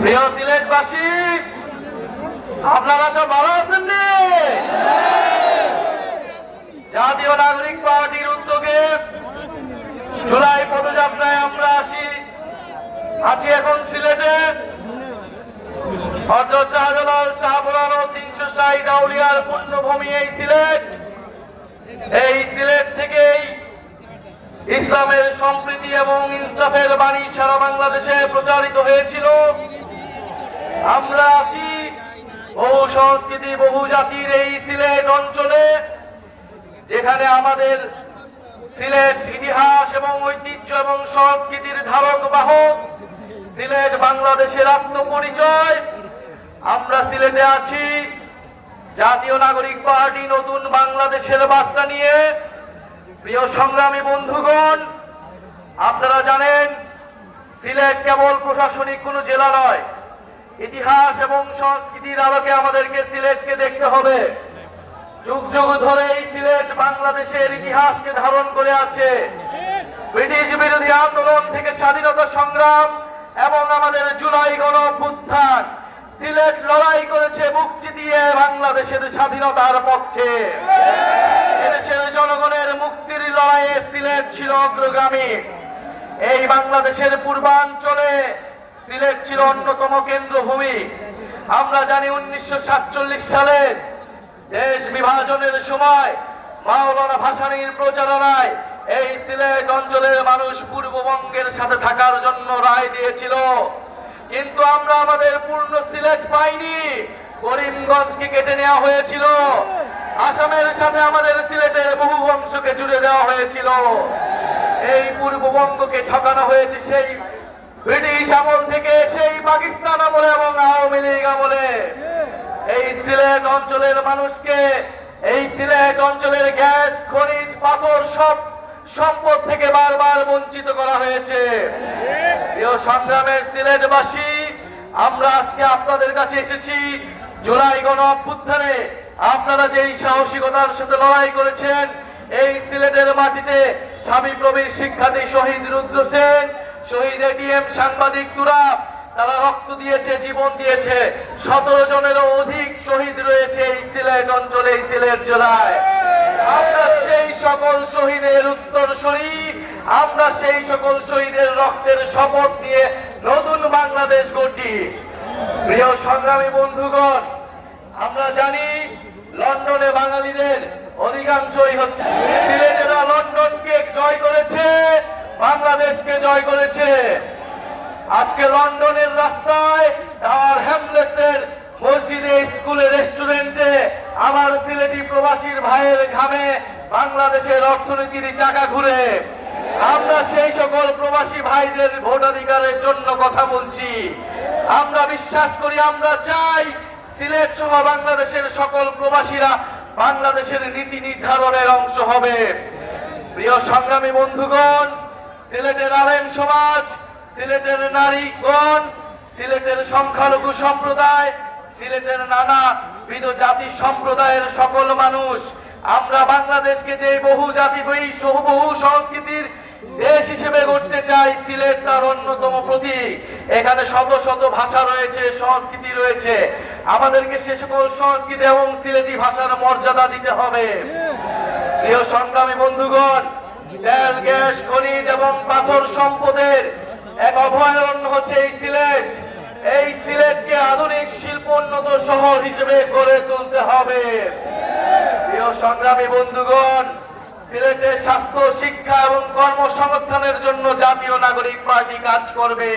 প্রিয় সিলেটবাসী আপনারা সব ভালো আছেন? জাতীয় নাগরিক পার্টির উদ্যোগে জুলাই পদযাত্রায় আমরা আসি। আছি এখন সিলেটে তিনশো পুণ্যভূমি এই সিলেট এই সিলেট থেকেই ইসলামের সম্প্রীতি এবং ইনসাফের বাণী সারা বাংলাদেশে প্রচারিত হয়েছিল। আমরা আছি বহু সংস্কৃতি, বহু জাতির এই সিলেট অঞ্চলে, যেখানে আমাদের সিলেট ইতিহাস এবং ঐতিহ্য এবং সংস্কৃতির ধারক বাহক সিলেট বাংলাদেশের আত্মপরিচয় আমরা সিলেটে আছি। জাতীয় নাগরিক পার্টি নতুন বাংলাদেশের বার্তা নিয়ে প্রিয় সংগ্রামী বন্ধুগণ, আপনারা জানেন, সিলেট কেবল প্রশাসনিক কোনো জেলা নয়, ইতিহাস এবং সংস্কৃতির আলোকে আমাদেরকে সিলেটকে দেখতে হবে। যুগ যুগ ধরে এই সিলেট বাংলাদেশের ইতিহাসকে ধারণ করে আছে। ব্রিটিশ বিরোধী আন্দোলন থেকে স্বাধীনতা সংগ্রাম এবং আমাদের জুলাই গণ অভ্যুত্থান সিলেট লড়াই করেছে মুক্তি দিয়ে বাংলাদেশের স্বাধীনতার পক্ষে। সিলেট ছিল অগ্রগামী। এই বাংলাদেশের পূর্বাঞ্চলে সিলেট ছিল অন্যতম কেন্দ্রভূমি। আমরা জানি উনিশশো সালে দেশ বিভাজনের সময় মাওলানা ভাসানীর প্রচারণায় এই সিলেট অঞ্চলের মানুষ পূর্ববঙ্গের সাথে থাকার জন্য রায় দিয়েছিল। কিন্তু আমরা আমাদের পূর্ণ সিলেট পাইনি। করিমগঞ্জকে কেটে নেওয়া হয়েছিল আসামের সাথে আমাদের সিলেটের বহু জুড়ে দেওয়া হয়েছিল। এই পূর্ববঙ্গকে ঠকানো হয়েছে সেই ব্রিটিশ আমল থেকে, সেই পাকিস্তান আমলে এবং আওয়ামী লীগ আমলে। এই সিলেট অঞ্চলের মানুষকে, এই সিলেট অঞ্চলের গ্যাস, খনিজ, পাথর সব সম্পদ থেকে বারবার বঞ্চিত করা হয়েছে। সংগ্রামের সিলেটবাসী, আমরা আজকে আপনাদের কাছে এসেছি জুলাই গণ অভ্যুত্থানে। আপনারা যেই সাহসিকতার সাথে লড়াই করেছেন এই সিলেটের মাটিতে স্বামী প্রবীর শিক্ষার্থী শহীদ রুদ্র সেন, শহীদ এটিএম সাংবাদিক তুরাব তারা রক্ত দিয়েছে, জীবন দিয়েছে। সতেরো জনেরও অধিক শহীদ রয়েছে এই সিলেট অঞ্চলে, এই সিলেট জেলায়। আমরা সেই সকল শহীদের উত্তর উত্তরসূরি আমরা সেই সকল শহীদের রক্তের শপথ দিয়ে নতুন বাংলাদেশ গড়ছি। প্রিয় সংগ্রামী বন্ধুগণ, আমরা জানি লন্ডনে বাঙালিদের অধিকাংশই হচ্ছে সিলেটেরা লন্ডনকে জয় করেছে, বাংলাদেশকে জয় করেছে। আজকে লন্ডনের রাস্তায় টাওয়ার হ্যামলেটের মসজিদে স্কুলে রেস্টুরেন্টে আমার সিলেটি প্রবাসীর ভাইয়ের ঘামে বাংলাদেশের অর্থনীতির চাকা ঘুরে। আমরা সেই সকল প্রবাসী ভাইদের ভোটাধিকারের জন্য কথা বলছি। আমরা বিশ্বাস করি, আমরা চাই সিলেট সহ বাংলাদেশের সকল প্রবাসীরা বাংলাদেশের নীতি নির্ধারণের অংশ হবে। প্রিয় সংগ্রামী বন্ধুগণ, সিলেটের আলেম সমাজ, সিলেটের নারীগণ, সিলেটের সংখ্যালঘু সম্প্রদায়, সিলেটের নানা বিধ জাতি সম্প্রদায়ের সকল মানুষ, আমরা বাংলাদেশকে যে বহু জাতি বহু সংস্কৃতির দেশ হিসেবে গড়তে চাই সিলেট তার অন্যতম প্রতীক। এখানে শত শত ভাষা রয়েছে, সংস্কৃতি রয়েছে। আমাদেরকে সে সকল সংস্কৃতি এবং সিলেটি ভাষার মর্যাদা দিতে হবে। প্রিয় সংগ্রামী বন্ধুগণ, তেল, গ্যাস, খনিজ এবং পাথর সম্পদের এক অভয়ারণ্য হচ্ছে এই সিলেট। এই সিলেটকে আধুনিক শিল্পোন্নত শহর হিসেবে গড়ে তুলতে হবে। প্রিয় সংগ্রামী বন্ধুগণ সিলেটের স্বাস্থ্য শিক্ষা এবং কর্মসংস্থানের জন্য জাতীয় নাগরিক পার্টি কাজ করবে।